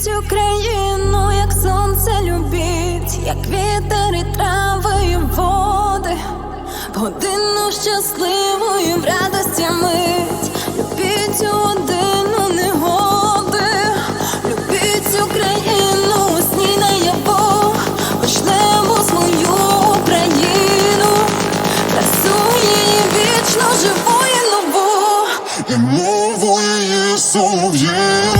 Любіть Україну, як сонце любіть, як вітер і трави і води, годину щасливої в радості мить, любіть цю годину негоди, любіть Україну, у сні наяву, вишневу свою Україну, красу її вічно живу і нову. і мову її солов'їну.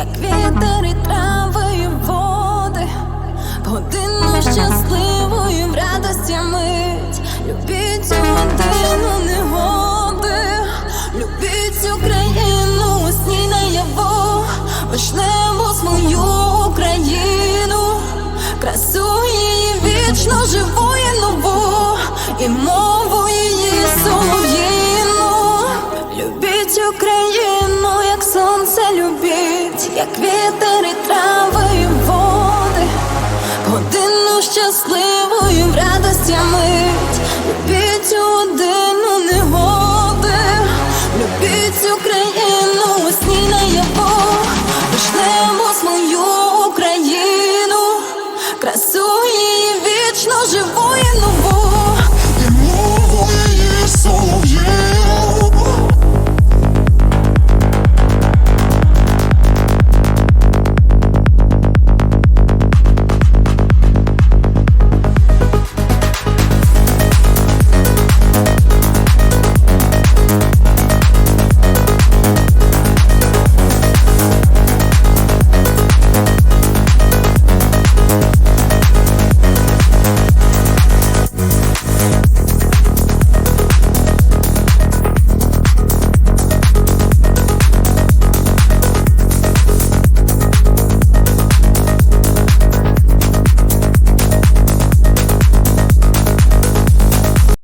Як вітер і трави і води, годину щасливої в радості мить, любіть цю годину негоди, любіть Україну, у сні наяву, вишневу свою Україну, красу її вічно живу сонце як вітер і трави і води, годину щасливої